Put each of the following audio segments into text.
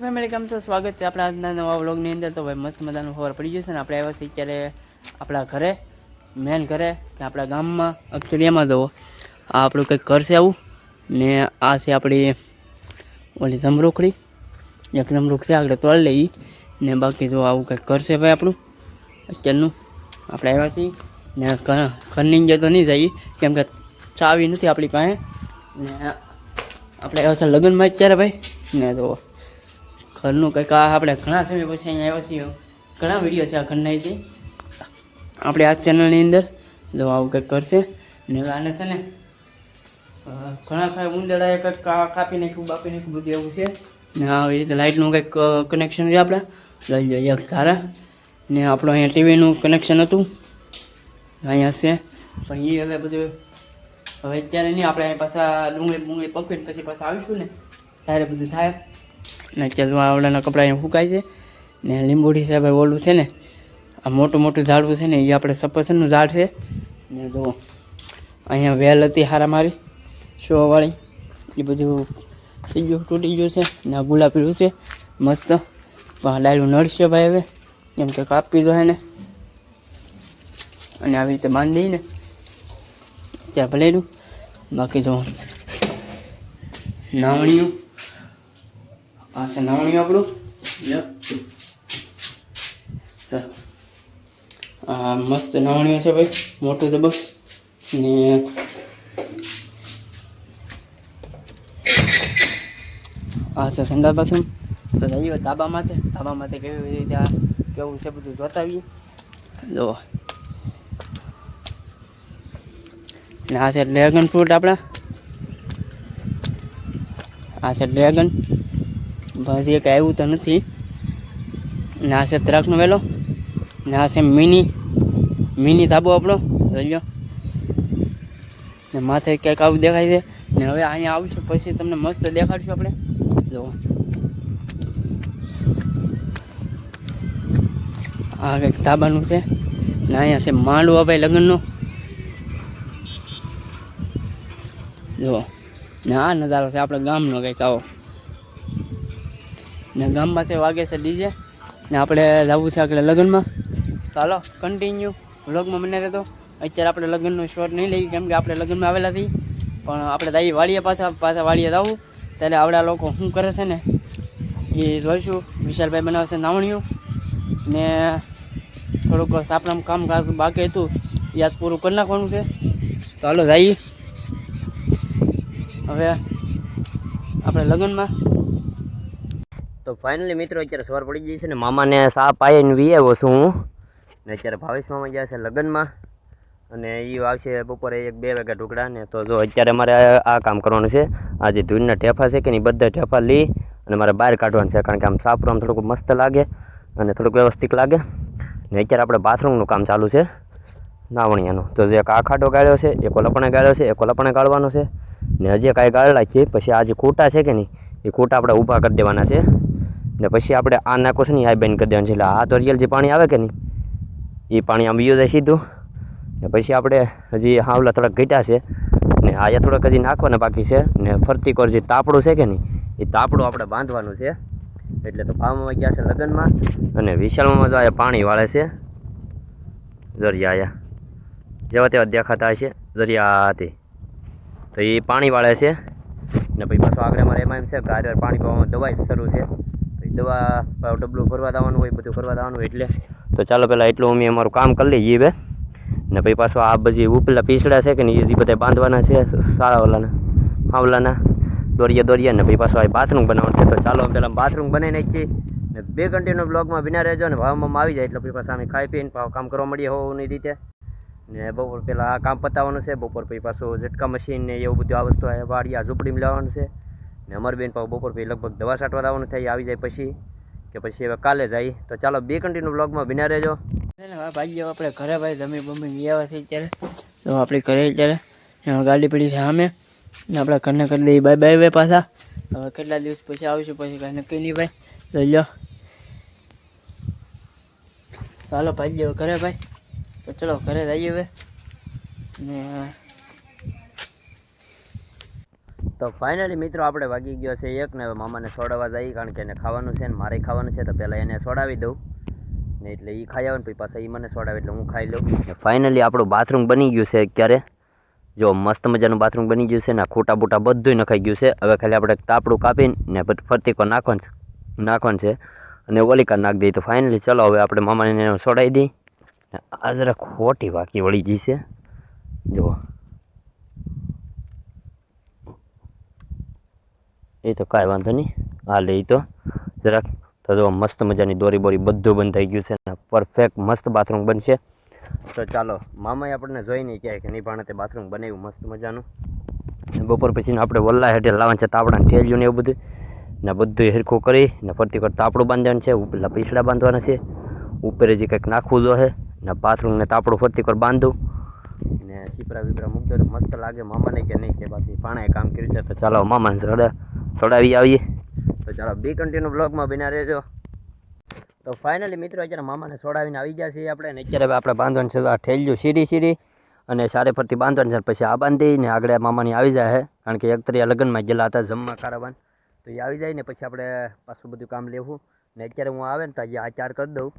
Family કેમ છો સ્વાગત છે. આપણા આજના નવા વ્લોગની અંદર તો ભાઈ મસ્ત મજાનું ખબર પડી જશે ને. આપણે આવ્યા છીએ અત્યારે આપણા ઘરે મેન ઘરે, કે આપણા ગામમાં અક્ષરિયામાં જવો આ આપણું કંઈક ઘર છે આવું. ને આ છે આપણી ઓલી જમરૂખડી. એક જમરૂખ છે, આગળ તોડ લઈ ને બાકી જો આવું કંઈક ઘર છે ભાઈ આપણું. અત્યારનું આપણે આવ્યા છીએ. ને ઘરની અંદર તો નહીં જઈએ. કેમ કે ચાવી નથી આપણી પાસે. ને આપણે આવ્યા છે લગ્નમાં અત્યારે ભાઈ. ને તો ઘરનું કંઈક આપણે ઘણા સમય પછી અહીંયા આવ્યા છીએ. ઘણા વીડિયો છે આ ઘરના છે આપણે આ ચેનલની અંદર જો આવું કંઈક કરશે. ને આને છે ને ઘણા ખરા ઉંદરડાએ કંઈક કાપી નાખ્યું, બાપી નાખ્યું, બધું એવું છે. ને આવી રીતે લાઇટનું કંઈક કનેક્શન છે આપણે. લઈ જઈએ એક તારા ને આપણું અહીંયા ટીવીનું કનેક્શન હતું. અહીંયા છે. પણ એ હવે બધું, હવે અત્યારે નહીં, આપણે અહીંયા પાછા ડુંગળી ડુંગળી પકવીને પછી પાછા આવીશું ને. ત્યારે બધું થાય. ને અત્યારે આવડાના કપડાં ફૂંકાય છે. ને લીંબોડી સાહેબ ઓલું છે ને, આ મોટું મોટું ઝાડવું છે ને, એ આપણે સફરજનનું ઝાડ છે. ને જો, અહીંયા વેલ હતી હારા મારી, શોવાળી. એ બધું થઈ ગયું, તૂટી ગયું છે. ને ગુલાબી રહ્યું છે, મસ્ત. ડાયરું નડશે ભાઈ હવે. કેમ કે કાપી દો એને. અને આવી રીતે બાંધી દઈને ત્યાં ભલે બાકી જો, નાવણિયું. આ છે નાવણિયું આપણું આ મસ્ત નાવણિયું છે ભાઈ મોટું તો ને આ છે સંડા બાથરૂમ. તો જઈએ તાબા માથે. તાબા માથે કેવી રીતે આ કેવું છે બધું જોતા આવીએ. જો. ને આ છે ડ્રેગન ફ્રૂટ આપણા. આ છે ડ્રેગન. બસ એક આવ્યું તો નથી. ને આ છે ત્રાકનો વેલો, ને આ છે મિની મિની તાબો આપણો. જોઈ લો ને માથે કંઈક આવું દેખાય છે. ને હવે અહીંયા આવીશું, પછી તમને મસ્ત દેખાડશું આપણે. જો. આ કંઈક તાબાનું છે. ને અહીંયા છે માંડવા ભાઈ લગ્નનો. જુઓ ને આ નજારો છે આપણા ગામનો કંઈક આવો. ને ગામમાં છે, વાગે છે ડીજે. ને આપણે જવું છે આગળ લગ્નમાં. ચાલો કન્ટિન્યુ વ્લોગમાં મને રહેતો અત્યારે આપણે લગ્નનો શોટ નહીં લઈએ, કેમ કે આપણે લગ્નમાં આવેલા હતી પણ આપણે દાઈ વાળીએ પાછા પાછા વાળીએ જવું. ત્યારે આવડા લોકો શું કરે છે ને, એ જોઈશું. વિશાલભાઈ બનાવે છે નાવણીઓ ને થોડુંક સાપનામ કામ બાકી હતું. યાદ પૂરું કરી નાખવાનું છે. હાલો, જઈએ. હવે આપણે લગ્નમાં. તો ફાઇનલી મિત્રો અત્યારે સવાર પડી ગઈ છે ને મામાને સા પાઈને વી વીએ છું હું. ને અત્યારે ભાવેશ મામા ગયા છે લગ્નમાં. અને એ આવશે બપોરે એક બે વાગ્યા ઢોકળા ને તો જો અત્યારે મારે આ- કામ કરવાનું છે. આ જે ધૂળના ઠેફા છે કે નહીં, બધા ઠેફા લઈ અને મારે બહાર કાઢવાનું છે કારણ કે આમ સાફ આમ થોડુંક મસ્ત લાગે અને થોડુંક વ્યવસ્થિત લાગે. ને અત્યારે આપણે બાથરૂમનું કામ ચાલુ છે. નાવણિયાનું. તો જે એક આ ખાડો ગાળ્યો છે, એક લપણે ગાળ્યો છે, એક લપણે ગાળવાનો છે. ને હજી કાંઈ ગાળેલા છે. પછી આ જે ખૂટા છે કે નહીં, એ ખૂટા આપણે ઊભા કરી દેવાના છે. ને પછી આપણે આ નાખો છે ને આ બેન કરી દેવાનું છે. એટલે આ તો રિયલ જે પાણી આવે કે નહીં? એ પાણી આમ બીજું જાય સીધું. ને પછી આપણે હજી હાવલા થોડાક ઘટ્યા છે. ને આયા થોડાક હજી નાખવાના બાકી છે. ને ફરતી કોર જે તાપડું છે કે નહીં, એ તાપડું આપણે બાંધવાનું છે. એટલે તો પાવામાં ગયા છે લગ્નમાં. અને વિશાળમાં તો આયા પાણી વાળે છે. દરિયા જેવા તેવા દેખાતા હશે. દરિયા હતી તો એ પાણી વાળે છે. ને પછી પાછો આગળ અમારે એમાં એમ છે કે પાણી પાવામાં દવાઈ શરૂ છે. દવા ડબલું ભરવા દેવાનું હોય, બધું ભરવા દેવાનું હોય એટલે. તો ચાલો પહેલાં એટલું અમે અમારું કામ કરી લઈએ બે. ને પછી પાછું આ બધી ઉપલા પીસડા છે કે ને એ બધા બાંધવાના છે સારા ઓલાના હાવલાના. દોરિયા દોરિયા ને પછી પાછું આ બાથરૂમ બનાવવાનું છે. તો ચાલો પહેલાં બાથરૂમ બનાવી નાખીએ. ને બે કન્ટિન્યુ બ્લોગમાં બિના રહેજો ને ભાવમાં આવી જાય એટલે પછી પાછા અમે ખાઈ પીને ભાવ કામ કરવા મળીએ હોવાની રીતે. ને બપોર પહેલાં આ કામ પતાવવાનું છે. બપોર પછી પાછું ઝટકા મશીન ને એવું બધું આ વસ્તુ આ વાડી આ ઝૂંપડીમાં લેવાનું છે. ને અમારી બેન પાછું બપોર પછી લગભગ દવા છાંટવા આવવાનું થાય આવી જાય પછી કે પછી હવે કાલે જાય. તો ચાલો, બે કન્ટિન્યુ બ્લોગમાં બિના રહેજો. ભાઈ આપણે ઘરે ભાઈ જમી બમી ગયા છે અત્યારે. તો આપણે ઘરે અત્યારે. ગાડી પડી છે સામે. ને આપણા ઘરને કરી દઈએ. બાય બાય ભાઈ પાછા. હવે કેટલા દિવસ પછી આવીશું પછી કાંઈ નક્કી નહીં ભાઈ. લઈ લો. ચાલો ભાઈ ઘરે ભાઈ. તો ચલો, ઘરે જઈએ હવે. ને તો ફાઇનલી મિત્રો આપણે વાગી ગયો છે એક ને હવે મામાને સોડાવવા જઈએ કારણ કે એને ખાવાનું છે ને મારે ખાવાનું છે તો પહેલાં એને સોડાવી દઉં. ને એટલે એ ખાઈ આવે ને પછી પાછા એ મને સોડાવે એટલે હું ખાઈ લઉં. ફાઇનલી આપણું બાથરૂમ બની ગયું છે અત્યારે. જો મસ્ત મજાનું બાથરૂમ બની ગયું છે ને ખૂટા બૂટા બધું નખાઈ ગયું છે. હવે ખાલી આપણે તાપડું કાપીને ફરતી કોઈ નાખવાનું નાખવાનું છે અને ઓલિકા નાખી દઈએ તો ફાઇનલી ચલો હવે આપણે મામાને સોડાવી દઈએ. આ જરા ખોટી વાકી વળી ગઈ છે. જુઓ. એ તો કાંઈ વાંધો નહીં. હાલે એ તો. જરાક તો જો મસ્ત મજાની દોરી બોરી બધું બંધ થઈ ગયું છે ને પરફેક્ટ મસ્ત બાથરૂમ બનશે. તો ચાલો, મામાએ આપણને જોઈને કહે કે નહીં ભાણે તે બાથરૂમ બનાવ્યું મસ્ત મજાનું. બપોર પછીને આપણે વલ્લા હેઠે લાવવાનું છે તાપડાને ઠેલ્યું ને એવું બધું. ને બધું હરખું કરી, ને ફરતી ફરતી તાપડું બાંધવાનું છે ઉપલા પીસડા બાંધવાના છે. ઉપર જે કંઈક નાખવું જોઈએ ને બાથરૂમને તાપડું ફરતી કર બાંધું. ને સીપરા બીપરા મૂકતો મસ્ત લાગે મામાને કે નહીં, કે બાકી પાણે કામ કર્યું છે. તો ચાલો, મામાને સડા સડાવી આવીએ. તો ચાલો બી કન્ટિન્યુ બ્લોગમાં બિના રહેજો. તો ફાઇનલી મિત્રો, અત્યારે મામાને છોડાવીને આવી ગયા છીએ આપણે અત્યારે આપણે બાંધવાનું છે આ ઠેલ્યું સીડી સીરી અને સારે ફરતી બાંધવાનું છે પછી આ બાંધી ને આગળ મામાની આવી જાય છે કારણ કે એક તરિયા લગ્નમાં ગયેલા હતા જમવા કારાવાન તો એ આવી જાય ને પછી આપણે પાછું બધું કામ લેવું. ને અત્યારે હું આવે ને તો આ ચાર કરી દઉં.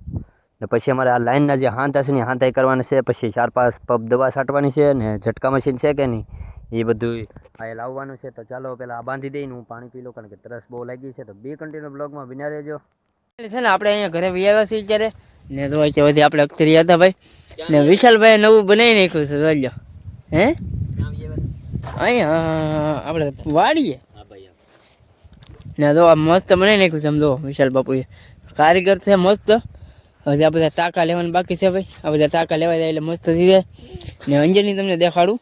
ને પછી અમારે આ લાઇનના જે હાંતા છે ને હાંતા કરવાના છે, પછી ચાર પાંચ પબ દવા છાંટવાની છે ને ઝટકા મશીન છે કે નહીં? એ બધું આ લાવવાનું છે તો ચાલો પહેલાં આ બાંધી દઈને હું પાણી પી લઉં કારણ કે તરસ બહુ લાગી છે તો બે કન્ટિન્યુ બ્લોગમાં બિના રહેજો. છે ને આપણે અહીંયા ઘરે વી આવ્યા છીએ ત્યારે ને તો વચ્ચે બધી આપણે અખતરી હતા ભાઈ. ને વિશાલભાઈ નવું બનાવી નાખ્યું છે જોઈ હે? અહીંયા આપણે વાડીએ. ને તો આ મસ્ત બનાવી નાખ્યું છે સમજો વિશાલ બાપુએ. કારીગર છે મસ્ત. હજી આ બધા ટાંકા લેવાનું બાકી છે ભાઈ. આ બધા ટાંકા લેવા જાય એટલે મસ્ત થઈ જાય. ને અંજની તમને દેખાડું.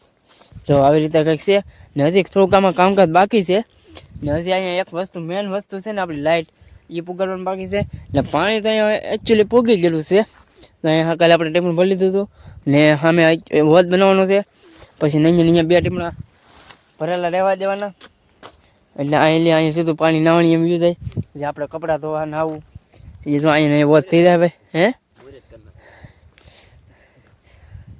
તો આવી રીતે કંઈક છે. ને હજી થોડુંક આમાં કામકાજ બાકી છે. ને હજી અહીંયા એક વસ્તુ મેઈન વસ્તુ છે ને આપણી લાઇટ એ પુગાડવાનું બાકી છે. ને પાણી તો અહીંયા એકચ્યુઅલી પૂગી ગયેલું છે. અહીંયા કાલે આપણે ટેપનું ભરી લીધું હતું. ને સામે વોચ બનાવવાનો છે. પછી નહીં અહીંયા બે ટીમડા ભરેલા રહેવા દેવાના. એટલે અહીં અહીંયા સીધું પાણી નાવણી એમ યુ થાય. જે આપણે કપડાં ધોવા નાવું એ તો અહીંયા વોચ થઈ જાય હે?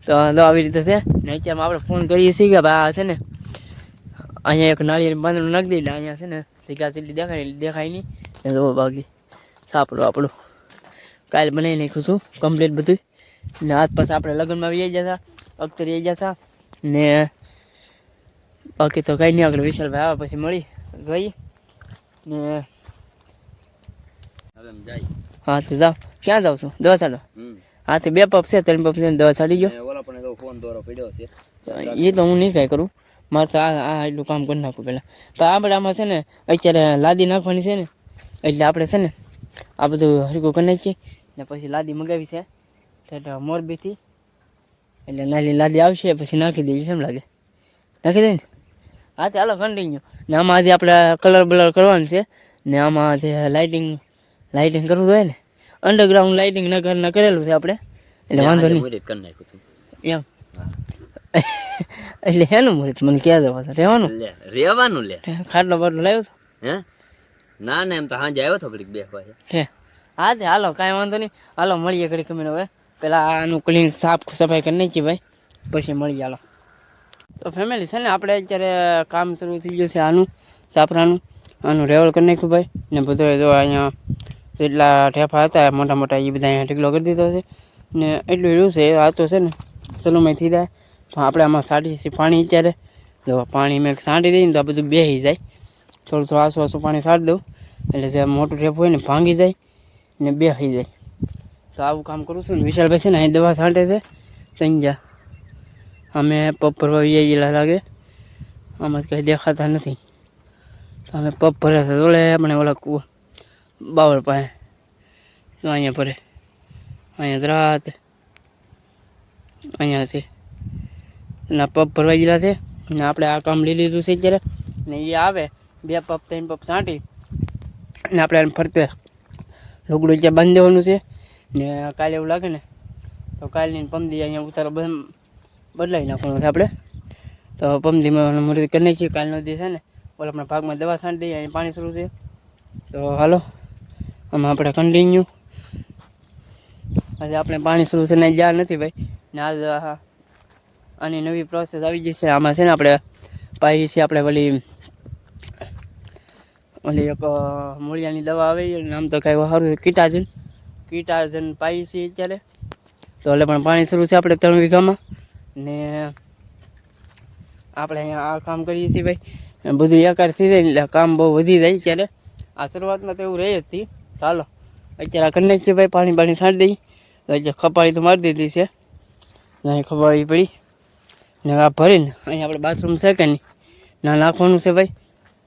તો તો આવી રીતે છે. ને અત્યારમાં આપણે ફોન કરીએ છીએ કે ભાઈ આ છે ને અહીંયા એક નાળિયેર બાંધણું નાખી દે એટલે અહીંયા છે ને સીધા સીધી દેખાય દેખાય નહીં. એ તો બાકી સાપડું આપણું કાલે બનાવી નાખ્યું છું કમ્પ્લીટ બધું ને આજ પછી આપણે લગ્નમાં આવી જતા અખ્તર આવી જતા ને બાકી તો કંઈ નહીં આગળ વિશાલભાઈ આવે પછી મળી જોઈએ. ને હવે એમ જાય. હા તો જાઓ. ક્યાં જાઉં છું? દવા ચાલો હા તો બે પપ છે ત્રણ પપ છે ને દવા ચાલી ગયો ફોન દોરો પડ્યો છે. એ તો હું નહીં કાંઈ કરું. મારે તો આ આ એટલું કામ કરી નાખું પહેલાં. તો આપણે આમાં છે ને અત્યારે લાદી નાખવાની છે ને એટલે આપણે છે ને આ બધું હરકું કરી નાખીએ. ને પછી લાદી મગાવી છે. એટલે મોરબીથી એટલે નાની લાદી આવશે પછી નાખી દઈએ કેમ લાગે. નાખી દઈએ ને? હા ચાલો હાલો કન્ટિન્યુ ને આમાં આજે આપણે કલર બલર કરવાનું છે ને આમાં જે લાઇટિંગ લાઇટિંગ કરવું હોય ને અંડરગ્રાઉન્ડ લાઇટિંગ ન કરેલું છે આપણે. એટલે વાંધો નહીં. કરી નાખ્યું તું એમ. એટલે હેનું મુહૂર્ત મને ક્યાં જવા છે? રહેવાનું? લે રહેવાનું લે. ખાટલો બાટલો લાવ્યો છો? હે? ના ના એમ તો હાંજે આવ્યો તો ઘડીક બેસવા હે. હા તે હાલો કાંઈ વાંધો નહીં. હાલો મળીએ ઘડી કમીને હવે. પેલા આનું ક્લીન સાફ સફાઈ કરી નાખી ભાઈ. પછી મળીએ હાલો. તો ફેમિલી છે ને આપણે અત્યારે કામ શરૂ થઈ ગયું છે આનું સાપરાનું. આનું રેવલ કરી નાખ્યું ભાઈ. ને બધો જો અહીંયા જેટલા ઠેફા હતા મોટા મોટા એ બધા અહીંયા ઢીકલો કરી દીધો છે. ને એટલું રહ્યું છે આ તો છે ને ચલોમાં થઈ જાય તો આપણે આમાં સાડી છે, પાણી અત્યારે. જો પાણી મેં સાંટી દઈએ ને તો આ બધું બેસી જાય. થોડું થોડું આસું આસું પાણી સાડી દઉં. એટલે જે મોટું ટેપ હોય ને, ભાંગી જાય ને બેસી જાય. તો આવું કામ કરું છું ને, વિશાલભાઈ છે ને, અહીં દવા છાંટે છે. ત્યાં જા. અમે પગ ભરવા ગયેલા લાગે. આમાં કંઈ દેખાતા નથી. તો અમે પગ ભરે છે દોડે આપણે ઓલા કૂ બાવળ પાસે. તો અહીંયા ભરે. અહીંયા દ્રાત અહીંયા છે. ના પપ ભરવા ગયેલા છે. ને આપણે આ કામ લઈ લીધું છે અત્યારે. ને એ આવે, બે પપ ત્રણ પપ છાંટી ને આપણે એને ફરતે લુગડું ત્યાં બાંધી દેવાનું છે. ને કાલે એવું લાગે ને, તો કાલની પમદી અહીંયા ઉતારો બદ- બદલાવી નાખવાનું છે આપણે. તો પમદીમાં મુહૂર્ત કરી નાખીએ. કાલનો દિવસ છે ને, ઓલા આપણા ભાગમાં દવા છાંટી દઈએ, અહીંયા પાણી શરૂ છે. તો હાલો, આમાં આપણે કન્ટિન્યુ આજે આપણે પાણી શરૂ છે ને, જ્યાં નથી ભાઈ. ને આ- આની નવી પ્રોસેસ આવી જશે આમાં છે ને આપણે પાઈ છે આપણે ઓલી ઓલી એક મૂળિયાની દવા આવી નામ તો કાંઈ સારું કીટાજન. કીટાજન પાઈ છે અત્યારે. તો એટલે પણ પાણી શરૂ છે આપણે ત્રણ વીઘામાં. ને આપણે અહીંયા આ કામ કરીએ છીએ ભાઈ. બધું એકાર થઈ જાય એટલે કામ બહુ વધી જાય ત્યારે આ શરૂઆતમાં તો એવું રહી હતી. ચાલો અત્યારે આ કરી નાખીએ ભાઈ. પાણી પાણી છાંટી દઈએ. તો ખપાળી તો મારી દીધી છે. ને અહીં ખપાળી પડી. ને આ ભરીને અહીંયા આપણે બાથરૂમ છે કે નહીં? ના, નાખવાનું છે ભાઈ.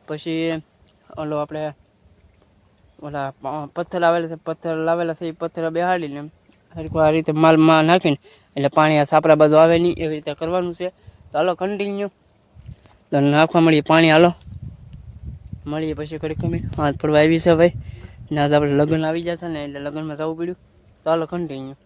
પછી ઓલો આપણે ઓલા પથ્થર આવેલા છે, પથ્થર લાવેલા છે, એ પથ્થર બેહાડીને હરખું આ રીતે માલમાં નાખીને, એટલે પાણી આ સાપરા બાજુ આવે નહીં, એવી રીતે કરવાનું છે. તો હાલો કન્ટિન્યુ તો નાખવા મળીએ, પાણી હાલો. મળીએ પછી ઘડી કમી હાથ પડવા આવી છે ભાઈ. ને આજે આપણે લગ્ન આવી જતા ને, એટલે લગ્નમાં જવું પડ્યું. તો હાલો કન્ટિન્યુ